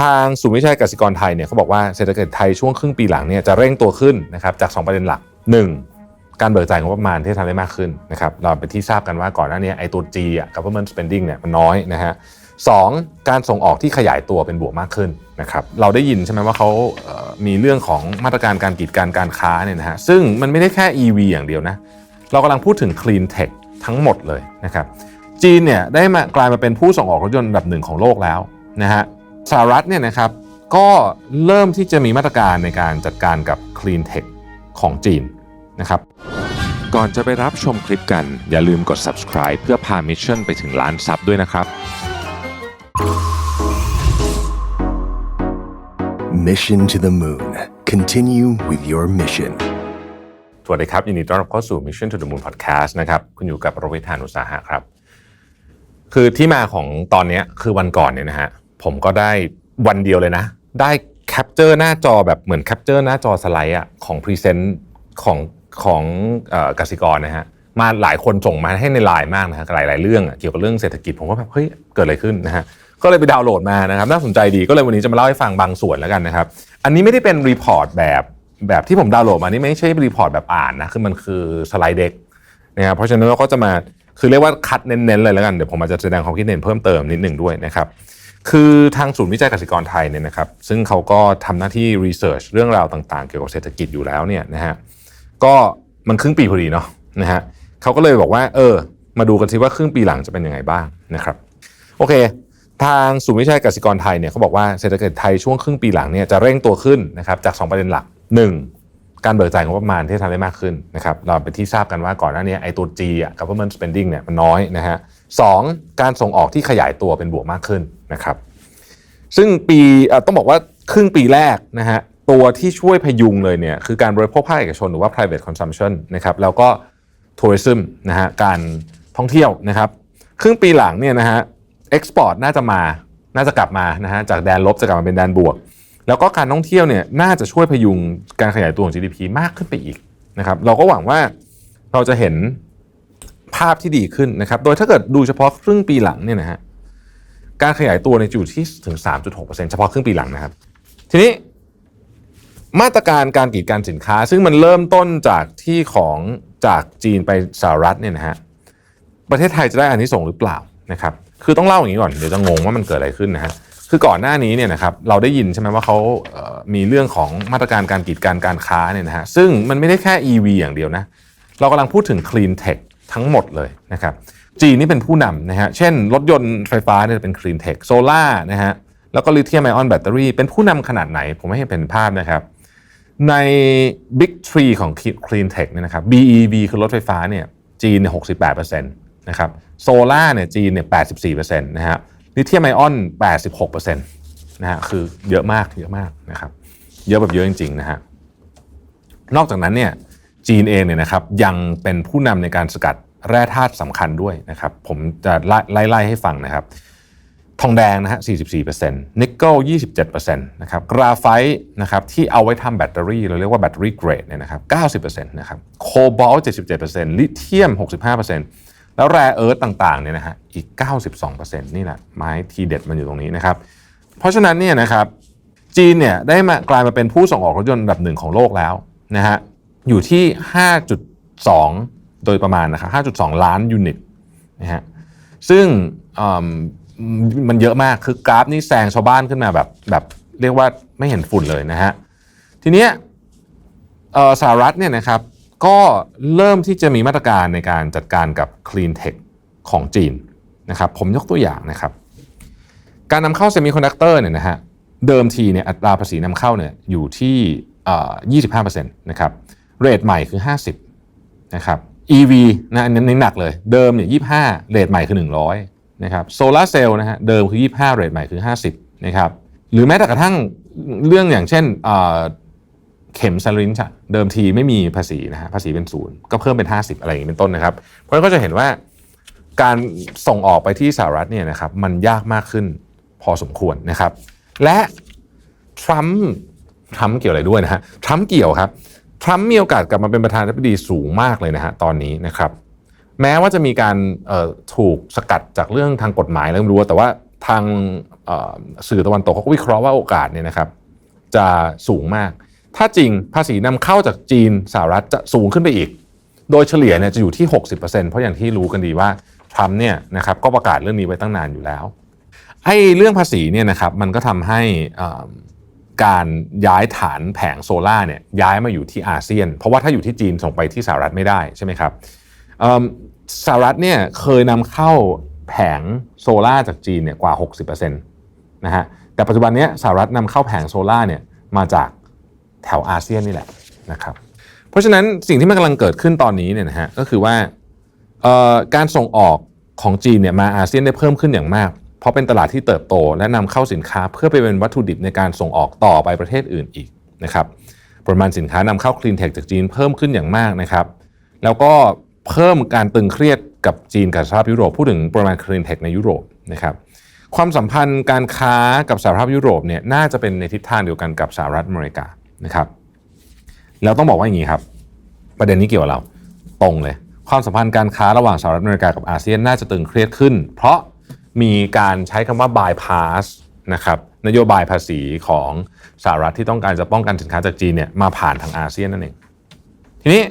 ทางศูนย์วิจัยกสิกรไทยเนี่ยเขาบอกว่าเศรษฐกิจไทยช่วงครึ่งปีหลังเนี่ยจะเร่งตัวขึ้นนะครับจาก 2 ประเด็นหลัก 1. การเบิกจ่ายงบประมาณที่ทำได้มากขึ้นนะครับเราเป็นที่ทราบกันว่าก่อนหน้านี้ไอ้ตัว G อะ government spending เนี่ยมันน้อยนะฮะสองการส่งออกที่ขยายตัวเป็นบวกมากขึ้นนะครับเราได้ยินใช่ไหมว่าเขามีเรื่องของมาตรการการกีดกันการค้าเนี่ยนะฮะซึ่งมันไม่ได้แค่ EV อย่างเดียวนะ เรากำลังพูดถึง clean tech ทั้งหมดเลยนะครับจีนเนี่ยได้มากลายมาเป็นผู้ส่งออกรถยนต์อันดับหนึ่งของโลกแล้วนะฮะ สหรัฐเนี่ยนะครับก็เริ่มที่จะมีมาตรการในการจัดการกับ clean tech ของจีนนะครับก่อนจะไปรับชมคลิปกัน อย่าลืมกด subscribe เพื่อพามิชชั่นไปถึงล้านซับด้วยนะครับ Mission to the Moon. Continue with your mission. สวัสดีครับ ยินดีต้อนรับเข้าสู่ Mission to the Moon Podcast นะครับ คุณอยู่กับโรเบิร์ตธานุสาหะครับ คือที่มาของตอนเนี้ยคือวันก่อนเนี่ยนะฮะ ผมก็ได้วันเดียวเลยนะ ได้แคปเจอร์หน้าจอแบบเหมือนแคปเจอร์หน้าจอสไลด์อะของพรีเซนต์ของของกสิกรนะฮะมาหลายคนส่งมาให้ในไลน์มากนะฮะหลายๆเรื่องเกี่ยวกับเรื่องเศรษฐกิจผมก็แบบเฮ้ยเกิดอะไรขึ้นนะฮะก็เลยไปดาวน์โหลดมานะครับ น่าสนใจดีก็เลยวันนี้จะมาเล่าให้ฟังบางส่วนแล้วกันนะครับ อันนี้ไม่ได้เป็นรีพอร์ตแบบแบบที่ผมดาวน์โหลดมานี่ไม่ใช่รีพอร์ตแบบอ่านนะคือมันคือสไลด์เด็กนะครับเพราะฉะนั้นเราก็จะมาคือเรียกว่าคัดเน้นๆเลยแล้วกันเดี๋ยวผมอาจจะแสดงความคิดเห็นเพิ่มเติมนิดหนึ่งด้วยนะครับ คือทางศูนย์วิจัยกสิกรไทยเนี่ยนะครับซึ่งเขาก็ทำหน้าที่รีเสิร์ชเรื่องราวต่าง ๆ เกี่ยวกับเศรษฐกิจอยู่แล้วเนี่ยนะฮะก็มันครึ่งปีพอดีเนาะนะฮะเขาก็เลยบอกว่าเออ มาดูกันซิว่าครึ่งปีหลังจะเป็นยังไงบ้างนะครับโอเค ทางศูนย์วิจัยกสิกรไทยเนี่ยเขาบอกว่าเศรษฐกิจไทยช่วงครึ่งปีหลังเนี่ยจะเร่งตัวขึ้นนะครับจาก 2 ประเด็นหลัก 1. การเบิกจ่ายงบประมาณที่ทำได้มากขึ้นนะครับเราเป็นที่ทราบกันว่าก่อนหน้านี้ไอ้ตัว G อะ government spending เนี่ยมันน้อยนะฮะ สองการส่งออกที่ขยายตัวเป็นบวกมากขึ้นนะครับ ซึ่งปีต้องบอกว่าครึ่งปีแรกนะฮะตัวที่ช่วยพยุงเลยเนี่ยคือการบริโภคภาคเอกชนหรือว่า private consumption นะครับแล้วก็ tourism นะฮะการท่องเที่ยวนะครับครึ่งปีหลังเนี่ยนะฮะ export น่าจะมาน่าจะกลับมานะฮะจากแดนลบจะกลับมาเป็นแดนบวก แล้วก็การท่องเที่ยวเนี่ยน่าจะช่วยพยุงการขยายตัวของ GDP มากขึ้นไปอีกนะครับเราก็หวังว่าเราจะเห็น ภาพที่ดีขึ้นนะครับ โดยถ้าเกิดดูเฉพาะครึ่งปีหลังเนี่ยนะฮะการขยายตัวในยอยู่ที่ถึง 3.6%เฉพาะครึ่งปีหลังนะครับ ทีนี้มาตรการการกีดกันสินค้า ซึ่งมันเริ่มต้นจากที่ของจากจีนไปสหรัฐเนี่ยนะฮะประเทศไทยจะได้อานิสงส์หรือเปล่านะครับ คือต้องเล่าอย่างนี้ก่อนเดี๋ยวจะงงว่ามันเกิดอะไรขึ้นนะฮะคือก่อนหน้านี้เนี่ยนะครับเราได้ยินใช่ไหมว่าเขามีเรื่องของมาตรการการกีดกันการค้าเนี่ยนะฮะซึ่งมันไม่ได้แค่ EV อย่างเดียวนะ เรากำลังพูดถึง clean tech ทั้งหมดเลยนะครับจีนนี่เป็นผู้นำนะฮะเช่น รถยนต์ไฟฟ้าเนี่ยเป็น clean tech โซล่านะฮะแล้วก็ลิเธียมไอออนแบตเตอรี่เป็นผู้นำขนาดไหน ผมไม่ให้เป็นภาพนะครับ ใน Big Three ของ Clean Tech เนี่ยนะครับ BEV คือรถไฟฟ้าเนี่ยจีนเนี่ย68%นะครับโซล่าเนี่ยจีนเนี่ย84%นะฮะลิเธียมไอออน 86%นะฮะคือเยอะมากเยอะมากนะครับเยอะแบบเยอะจริงๆนะฮะนอกจากนั้นเนี่ย จีนเองเนี่ยนะครับยังเป็นผู้นำในการสกัดแร่ธาตุสำคัญด้วยนะครับ ผมจะไล่ไล่ให้ฟังนะครับ ทองแดงนะฮะ 44%นิกเกิล 27%นะครับ กราไฟต์นะครับที่เอาไว้ทำแบตเตอรี่ เราเรียกว่าแบตเตอรี่เกรดเนี่ยนะครับ 90%นะครับ โคบอลต์77%ลิเธียม 65%แล้วแร่เอิร์ธต่างๆเนี่ยนะฮะ อีก 92%นี่แหละไม้ทีเด็ดมันอยู่ตรงนี้นะครับ เพราะฉะนั้นเนี่ยนะครับ จีนเนี่ยได้มากลายมาเป็นผู้ส่งออกรถยนต์อันดับหนึ่งของโลกแล้วนะฮะ อยู่ที่ 5.2 โดยประมาณนะครับ5.2 ล้านยูนิตนะฮะซึ่งมันเยอะมากคือกราฟนี่แซงชาวบ้านขึ้นมาแบบแบบเรียกว่าไม่เห็นฝุ่นเลยนะฮะทีเนี้ยสหรัฐเนี่ยนะครับก็เริ่มที่จะมีมาตรการในการจัดการกับ clean tech ของจีนนะครับผมยกตัวอย่างนะครับ การนำเข้าเซมิคอนดักเตอร์เนี่ยนะฮะเดิมทีเนี่ยอัตราภาษีนำเข้าเนี่ยอยู่ที่เอ่อ25%นะครับ เรทใหม่คือ 50นะครับ EV นะอันนี้หนักเลย เดิมเนี่ย25 เรทใหม่คือ 100นะครับโซลาเซลล์นะฮะเดิมคือ 25 เรทใหม่คือ 50นะครับหรือแม้แต่กระทั่งเรื่องอย่างเช่นเอ่อเข็มซาลินช์เดิมทีไม่มีภาษีนะฮะภาษีเป็นศูนย์ก็เพิ่มเป็น 50 อะไรอย่างนี้เป็นต้นนะครับ เพราะฉะนั้นก็จะเห็นว่าการส่งออกไปที่สหรัฐเนี่ยนะครับมันยากมากขึ้นพอสมควรนะครับ และทรัมป์ทรัมป์เกี่ยวอะไรด้วยนะฮะทรัมป์เกี่ยวครับ ทรัมป์มีโอกาสกลับมาเป็นประธานาธิบดีสูงมากเลยนะฮะตอนนี้นะครับ แม้ว่าจะมีการถูกสกัดจากเรื่องทางกฎหมายแล้วไม่รู้แต่ว่าทางสื่อตะวันตกเขาก็วิเคราะห์ว่าโอกาสเนี่ยนะครับจะสูงมาก ถ้าจริงภาษีนำเข้าจากจีนสหรัฐจะสูงขึ้นไปอีก โดยเฉลี่ยเนี่ยจะอยู่ที่ 60%เพราะอย่างที่รู้กันดีว่าทรัมป์เนี่ยนะครับก็ประกาศเรื่องนี้ไว้ตั้งนานอยู่แล้วไอ้เรื่องภาษีเนี่ยนะครับมันก็ทำให้อ่อ การย้ายฐานแผงโซล่าเนี่ยย้ายมาอยู่ที่อาเซียน เพราะว่าถ้าอยู่ที่จีนส่งไปที่สหรัฐไม่ได้ใช่ไหมครับสหรัฐเนี่ยเคยนำเข้าแผงโซล่าจากจีนเนี่ยกว่า 60%นะฮะแต่ปัจจุบันนี้สหรัฐนำเข้าแผงโซล่าเนี่ยมาจากแถวอาเซียนนี่แหละนะครับเพราะฉะนั้นสิ่งที่มันกำลังเกิดขึ้นตอนนี้เนี่ยนะฮะก็คือว่าการส่งออกของจีนเนี่ยมาอาเซียนได้เพิ่มขึ้นอย่างมาก เพราะเป็นตลาดที่เติบโตและนำเข้าสินค้าเพื่อไปเป็นวัตถุดิบในการส่งออกต่อไปประเทศอื่นอีกนะครับปริมาณสินค้านำเข้าคลีนเทคจากจีนเพิ่มขึ้นอย่างมากนะครับ แล้วก็เพิ่มการตึงเครียดกับจีนกับสหภาพยุโรปพูดถึงปริมาณคลีนเทคในยุโรปนะครับความสัมพันธ์การค้ากับสหภาพยุโรปเนี่ยน่าจะเป็นในทิศทางเดียวกันกับสหรัฐอเมริกานะครับแล้วต้องบอกว่าอย่างนี้ครับ ประเด็นนี้เกี่ยวกับเราตรงเลย ความสัมพันธ์การค้าระหว่างสหรัฐอเมริกากับอาเซียนน่าจะตึงเครียดขึ้น เพราะ มีการใช้คำว่า bypass นะครับนโยบายภาษีของสหรัฐที่ต้องการจะป้องกันสินค้าจากจีนเนี่ยมาผ่านทางอาเซียนนั่นเอง ทีนี้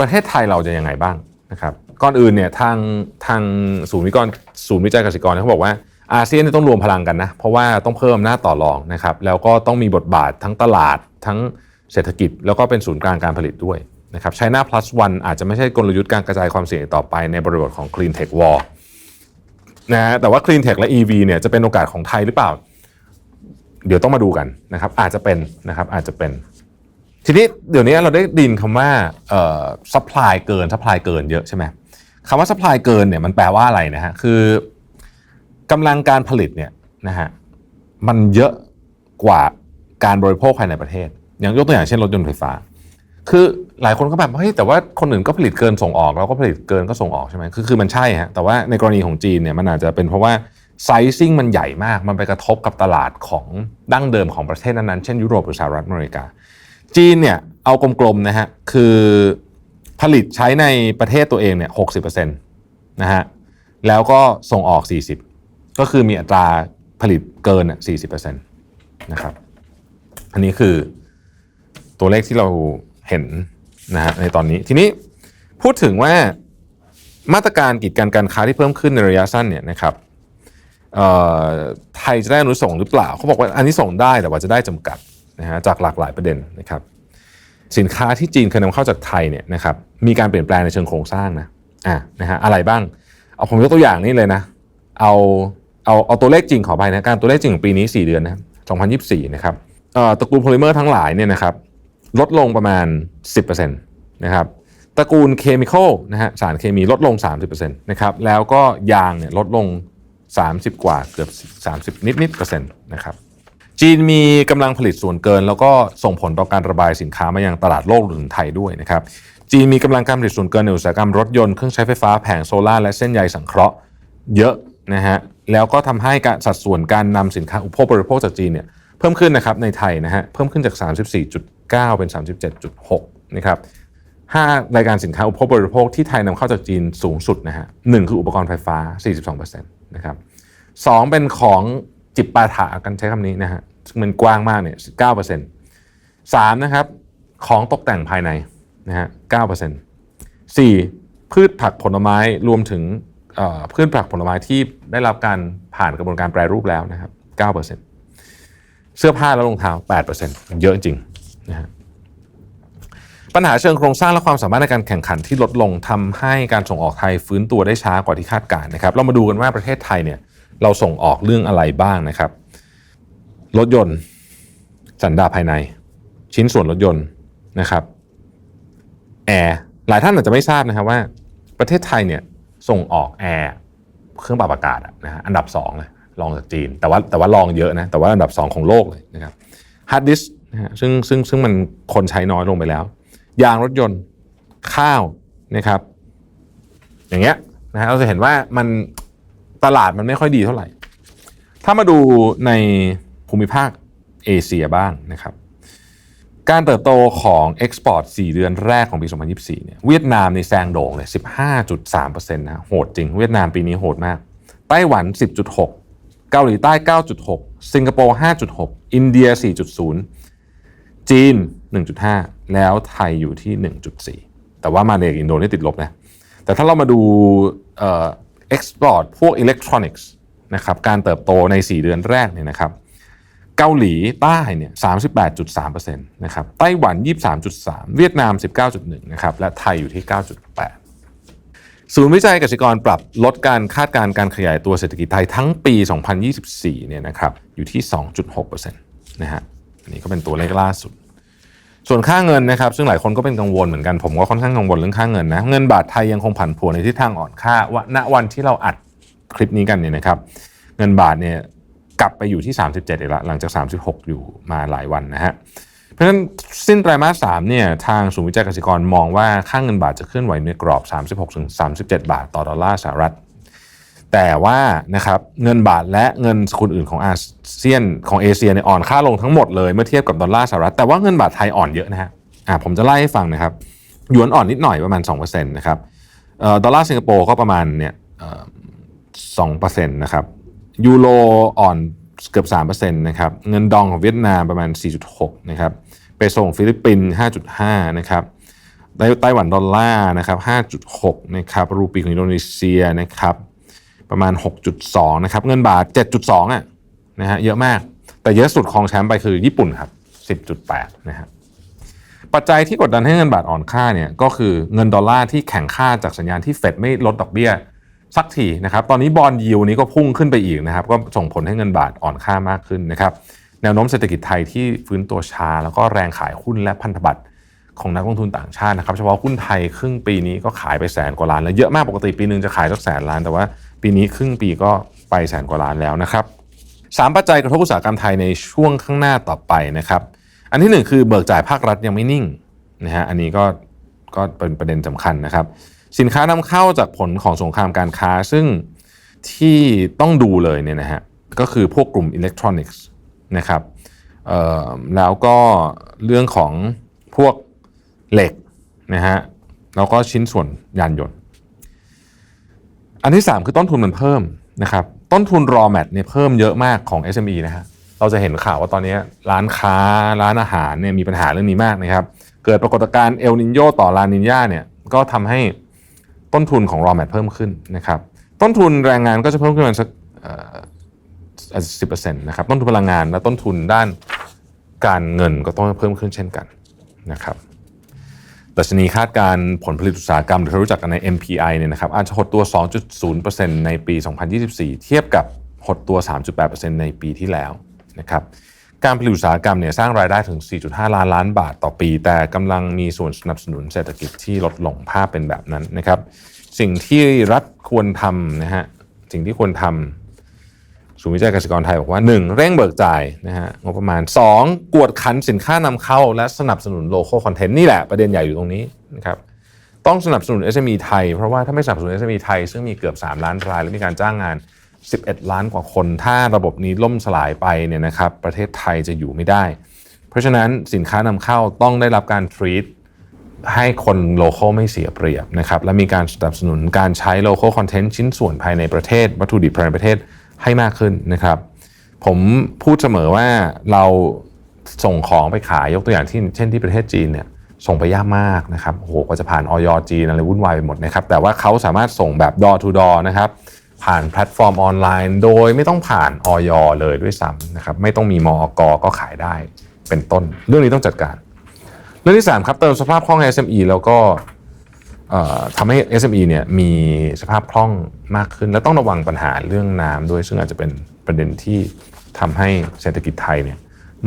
ประเทศไทยเราจะยังไงบ้างนะครับก่อนอื่นเนี่ยทางทางศูนย์วิกรศูนย์วิจัยเกษตรกรเขาบอกว่าอาเซียนต้องรวมพลังกันนะ เพราะว่าต้องเพิ่มหน้าต่อรองนะครับแล้วก็ต้องมีบทบาททั้งตลาดทั้งเศรษฐกิจ แล้วก็เป็นศูนย์กลางการผลิตด้วยนะครับ China plus one อาจจะไม่ใช่กลยุทธ์การกระจายความเสี่ยงต่อไปในบริบทของ Clean Tech War นะฮะแต่ว่า Clean Tech และ EV เนี่ยจะเป็นโอกาสของไทยหรือเปล่า เดี๋ยวต้องมาดูกันนะครับ อาจจะเป็นนะครับอาจจะเป็น ทีนี้เดี๋ยวนี้เราได้ดินคำว่าเอ่อ supply เกิน supply เกินเยอะใช่ไหมคำว่า supply เกินเนี่ยมันแปลว่าอะไรนะฮะคือกำลังการผลิตเนี่ยนะฮะมันเยอะกว่าการบริโภคภายในประเทศ อย่างยกตัวอย่างเช่นรถยนต์ไฟฟ้า คือ หลายคนก็แบบเฮ้ยแต่ว่าคนอื่นก็ผลิตเกินส่งออกเราก็ผลิตเกินก็ส่งออกใช่ไหมคือคือมันใช่ฮะแต่ว่าในกรณีของจีนเนี่ยมันอาจจะเป็นเพราะว่าไซซิ่งมันใหญ่มาก มันไปกระทบกับตลาดของดั้งเดิมของประเทศนั้นๆเช่นยุโรปหรือสหรัฐอเมริกา จีนเนี่ยเอากลมๆนะฮะคือผลิตใช้ในประเทศตัวเองเนี่ยหกสิบเปอร์เซ็นต์นะฮะแล้วก็ส่งออก 40 ก็คือมีอัตราผลิตเกินอะ40%นะครับ อันนี้คือตัวเลขที่เราเห็น นะฮะในตอนนี้ทีนี้พูดถึงว่ามาตรการกีดกันการค้าที่เพิ่มขึ้นในระยะสั้นเนี่ยนะครับไทยจะได้อนุส่งหรือเปล่าเขาบอกว่าอันนี้ส่งได้แต่ว่าจะได้จำกัดนะฮะจากหลากหลายประเด็นนะครับ สินค้าที่จีนเคยนำเข้าจากไทยเนี่ยนะครับมีการเปลี่ยนแปลงในเชิงโครงสร้างนะอะนะฮะอะไรบ้าง เอาผมยกตัวอย่างนี้เลยนะ เอาเอาเอาตัวเลขจริงขอไปนะการตัวเลขจริงของปีนี้ 4 เดือนนะ2024 นะครับเอ่อตระกูลโพลิเมอร์ทั้งหลายเนี่ยนะครับ ลดลงประมาณ 10%นะครับตระกูลเคมีคอลนะฮะสารเคมีลดลง 30%นะครับแล้วก็ยางเนี่ยลดลง 30 กว่าเกือบ 30 นิดนิดเปอร์เซ็นต์นะครับจีนมีกำลังผลิตส่วนเกิน แล้วก็ส่งผลต่อการระบายสินค้ามายังตลาดโลกหรวมถึงไทยด้วยนะครับจีนมีกำลังการผลิตส่วนเกินในอุตสาหกรรมรถยนต์เครื่องใช้ไฟฟ้าแผงโซลาร์และเส้นใยสังเคราะห์เยอะนะฮะแล้วก็ทำให้สัดส่วนการนำสินค้าอุปโภคบริโภคจากจีนเนี่ยเพิ่มขึ้นนะครับในไทยนะฮะเพิ่มขึ้นจาก 39 เป็น 37.6 นะครับห้ารายการสินค้าอุปโภคบริโภคที่ไทยนำเข้าจากจีนสูงสุดนะฮะหนึ่งคืออุปกรณ์ไฟฟ้า 42%นะครับสองเป็นของจิบปาถะกันใช้คำนี้นะฮะซึ่งมันกว้างมากเนี่ย9%สามนะครับของตกแต่งภายในนะฮะ9%สี่พืชผักผลไม้รวมถึงพืชผักผลไม้ที่ได้รับการผ่านกระบวนการแปรรูปแล้วนะครับ 9%เสื้อผ้าและรองเท้า 8%เยอะจริง นะฮะปัญหาเชิงโครงสร้างและความสามารถในการแข่งขันที่ลดลงทำให้การส่งออกไทยฟื้นตัวได้ช้ากว่าที่คาดการณ์นะครับ เรามาดูกันว่าประเทศไทยเนี่ยเราส่งออกเรื่องอะไรบ้างนะครับ รถยนต์ สันดาภายใน ชิ้นส่วนรถยนต์นะครับแอร์หลายท่านอาจจะไม่ทราบนะครับว่า ประเทศไทยเนี่ยส่งออกแอร์เครื่องปรับอากาศนะฮะอันดับสองเลยรองจากจีน แต่ว่าแต่ว่าลองเยอะนะแต่ว่าอันดับสองของโลกเลยนะครับฮาร์ดดิส นะฮะซึ่งซึ่งซึ่งมันคนใช้น้อยลงไปแล้ว ยางรถยนต์ข้าวนะครับ อย่างเงี้ยนะฮะเราจะเห็นว่ามันตลาดมันไม่ค่อยดีเท่าไหร่ ถ้ามาดูในภูมิภาคเอเชียบ้างนะครับ การเติบโตของ Export 4เดือนแรกของปี 2024 เนี่ยเวียดนามในแซงโด่งเลย 15.3%นะโหดจริง เวียดนามปีนี้โหดมาก ไต้ไต้หวัน 10.6 เกาหลีใต้ 9.6 สิงคโปร์ 5.6 อินเดีย 4.0 จีน 1.5 แล้วไทยอยู่ที่ 1.4 แต่ว่ามาเลกับอินโดนี่ติดลบนะ แต่ถ้าเรามาดูเอ่อ export พวกอิเล็กทรอนิกส์นะครับการเติบโตใน 4 เดือนแรกเนี่ยนะครับเกาหลีใต้เนี่ย38.3%นะครับไต้หวัน 23.3 เวียดนาม 19.1 นะครับและไทยอยู่ที่ 9.8 ศูนย์วิจัยกสิกรปรับลดการคาดการณ์การขยายตัวเศรษฐกิจไทยทั้งปี 2024 เนี่ยนะครับอยู่ที่ 2.6%นะฮะ อันนี้ก็เป็นตัวเลขล่าสุด ส่วนค่าเงินนะครับ ซึ่งหลายคนก็เป็นกังวลเหมือนกันผมก็ค่อนข้างกังวลเรื่องค่าเงินนะ เงินบาทไทยยังคงผันผวนในทิศทางอ่อนค่าว่าณวันที่เราอัดคลิปนี้กันเนี่ยนะครับ เงินบาทเนี่ยกลับไปอยู่ที่ 37อีกแล้วหลังจาก 36 อยู่มาหลายวันนะฮะเพราะฉะนั้นสิ้นไตรมาส3เนี่ยทางศูนย์วิจัยกสิกรมองว่าค่าเงินบาทจะเคลื่อนไหวในกรอบ 36-37 บาท ต่อดอลลาร์สหรัฐ แต่ว่านะครับเงินบาทและเงินสกุลอื่นของอาเซียนของเอเชียเนี่ยอ่อนค่าลงทั้งหมดเลยเมื่อเทียบกับดอลลาร์สหรัฐแต่ว่าเงินบาทไทยอ่อนเยอะนะฮะอ่าผมจะไล่ให้ฟังนะครับหยวนอ่อนนิดหน่อยประมาณ2%นะครับออดอลลาร์สิงคโปร์ก็ประมาณเนี่ยสองเปอ่อ2%นต์นะครับยูโรอ่อนเกือบ3%นต์นะครับเงินดองของเวียดนามประมาณ 4.6นะครับเปโซของฟิลิปปินส์5.5นะครับไต้ไต้หวันดอลลาร์นะครับ5.6นะครับรูปีของอินโดนีเซียนะครับ ประมาณ 6.2 นะครับ เงินบาท 7.2อะนะฮะเยอะมาก แต่เยอะสุดของแชมป์ไปคือญี่ปุ่นครับ 10.8 นะฮะปัจจัยที่กดดันให้เงินบาทอ่อนค่าเนี่ยก็คือเงินดอลลาร์ที่แข็งค่าจากสัญญาณที่เฟดไม่ลดดอกเบี้ยสักทีนะครับ ตอนนี้บอลยิวนี้ก็พุ่งขึ้นไปอีกนะครับ ก็ส่งผลให้เงินบาทอ่อนค่ามากขึ้นนะครับ แนวโน้มเศรษฐกิจไทยที่ฟื้นตัวช้า แล้วก็แรงขายหุ้นและพันธบัตรของนักลงทุนต่างชาตินะครับ เฉพาะหุ้นไทยครึ่งปีนี้ก็ขายไปแสนกว่าล้านแล้วเยอะมากปกติปีหนึ่งจะขายสักแสนล้านแต่ว่า ปีนี้ครึ่งปีก็ไปแสนกว่าล้านแล้วนะครับสามปัจจัยกระทบอุตสาหกรรมไทยในช่วงข้างหน้าต่อไปนะครับ อันที่หนึ่งคือเบิกจ่ายภาครัฐยังไม่นิ่งนะฮะอันนี้ก็ก็เป็นประเด็นสำคัญนะครับ สินค้านำเข้าจากผลของสงครามการค้า ซึ่งที่ต้องดูเลยเนี่ยนะฮะก็คือพวกกลุ่มอิเล็กทรอนิกส์นะครับเอ่อแล้วก็เรื่องของพวกเหล็กนะฮะแล้วก็ชิ้นส่วนยานยนต์ อันที่ 3 คือต้นทุนมันเพิ่มนะครับต้นทุน raw mat เนี่ยเพิ่มเยอะมากของ SME นะฮะเราจะเห็นข่าวว่าตอนนี้ร้านค้าร้านอาหารเนี่ยมีปัญหาเรื่องนี้มากนะครับเกิดปรากฏการณ์เอลนินโยต่อลานินยาเนี่ยก็ทำให้ต้นทุนของ raw mat เพิ่มขึ้นนะครับต้นทุนแรงงานก็จะเพิ่มขึ้นมาสักสิบเปอร์เซ็นต์นะครับต้นทุนพลังงานและต้นทุนด้านการเงินก็ต้องเพิ่มขึ้นเช่นกันนะครับ ดัชนีคาดการผลผลิตอุตสาหกรรมหรือที่รู้จักกันใน MPI เนี่ยนะครับอาจจะหดตัว 2.0%ในปี 2024 เทียบกับหดตัว 3.8%ในปีที่แล้วนะครับการผลิตอุตสาหกรรมเนี่ยสร้างรายได้ถึง 4.5 ล้านล้านบาทต่อปี แต่กำลังมีส่วนสนับสนุนเศรษฐกิจที่ลดลงภาพเป็นแบบนั้นนะครับ สิ่งที่รัฐควรทำนะฮะสิ่งที่ควรทำ ศูนย์วิจัยเกษตรกรไทยบอกว่า 1. เร่งเบิกจ่ายนะฮะงบประมาณ 2. กวดขันสินค้านำเข้า และสนับสนุนโลโก้คอนเทนต์นี่แหละประเด็นใหญ่อยู่ตรงนี้นะครับต้องสนับสนุน SME ไทย เพราะว่าถ้าไม่สนับสนุน SME ไทย ซึ่งมีเกือบ 3 ล้านราย และมีการจ้างงาน 11 ล้านกว่าคน ถ้าระบบนี้ล่มสลายไปเนี่ยนะครับประเทศไทยจะอยู่ไม่ได้ เพราะฉะนั้นสินค้านำเข้าต้องได้รับการ treat ให้คนโล c a l ไม่เสียเปรียบนะครับและมีการสนับสนุนการใช้โล c a l คอนเทนต์ชิ้นส่วนภายในประเทศ วัตถุดิบภายในประเทศ ให้มากขึ้นนะครับ ผมพูดเสมอว่าเราส่งของไปขายยกตัวอย่างที่เช่นที่ประเทศจีนเนี่ยส่งไปยากมากนะครับโอ้โหกว่าจะผ่านออยจีนอะไรวุ่นวายไปหมดนะครับแต่ว่าเขาสามารถส่งแบบ door to door นะครับผ่านแพลตฟอร์มออนไลน์ โดยไม่ต้องผ่านออยเลยด้วยซ้ำนะครับไม่ต้องมีมอกก็ขายได้เป็นต้น เรื่องนี้ต้องจัดการ เรื่องที่ 3 ครับเติมสภาพคล่องให้ SME แล้วก็ ทำให้ SME เนี่ยมีสภาพคล่องมากขึ้น และต้องระวังปัญหาเรื่องน้ำด้วย ซึ่งอาจจะเป็นประเด็นที่ทำให้เศรษฐกิจไทยเนี่ย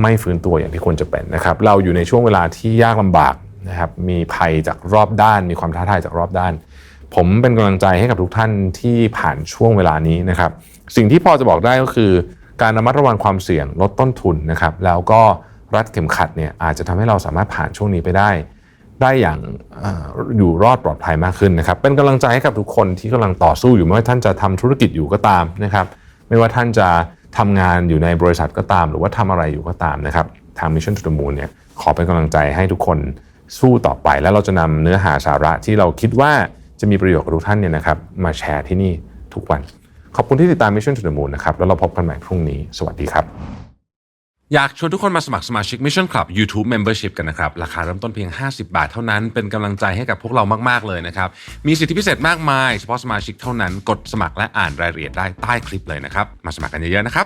ไม่ฟื้นตัวอย่างที่ควรจะเป็นนะครับ เราอยู่ในช่วงเวลาที่ยากลำบากนะครับ มีภัยจากรอบด้าน มีความท้าทายจากรอบด้าน ผมเป็นกำลังใจให้กับทุกท่านที่ผ่านช่วงเวลานี้นะครับ สิ่งที่พอจะบอกได้ก็คือการระมัดระวังความเสี่ยงลดต้นทุนนะครับ แล้วก็รัดเข็มขัดเนี่ยอาจจะทำให้เราสามารถผ่านช่วงนี้ไปได้ ได้อย่างออยู่รอดปลอดภัยมากขึ้นนะครับ เป็นกำลังใจให้กับทุกคนที่กำลังต่อสู้อยู่ไม่ว่าท่านจะทำธุรกิจอยู่ก็ตามนะครับ ไม่ว่าท่านจะทำงานอยู่ในบริษัทก็ตาม หรือว่าทำอะไรอยู่ก็ตามนะครับทาง Mission to the Moon เนี่ยขอเป็นกำลังใจให้ทุกคนสู้ต่อไป แล้วเราจะนำเนื้อหาสาระที่เราคิดว่าจะมีประโยชน์กับทุกท่านเนี่ยนะครับ มาแชร์ที่นี่ทุกวัน ขอบคุณที่ติดตาม Mission to the Moon นะครับแล้วเราพบกันใหม่พรุ่งนี้ สวัสดีครับ อยากชวนทุกคนมาสมัครสมาชิก Mission Club YouTube Membership กันนะครับ ราคาเริ่มต้นเพียง 50 บาทเท่านั้น เป็นกำลังใจให้กับพวกเรามาก ๆ เลยนะครับ มีสิทธิพิเศษมากมาย เฉพาะสมาชิกเท่านั้น กดสมัครและอ่านรายละเอียดได้ใต้คลิปเลยนะครับ มาสมัครกันเยอะ ๆ นะครับ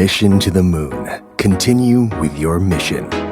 Mission to the Moon. Continue with your mission.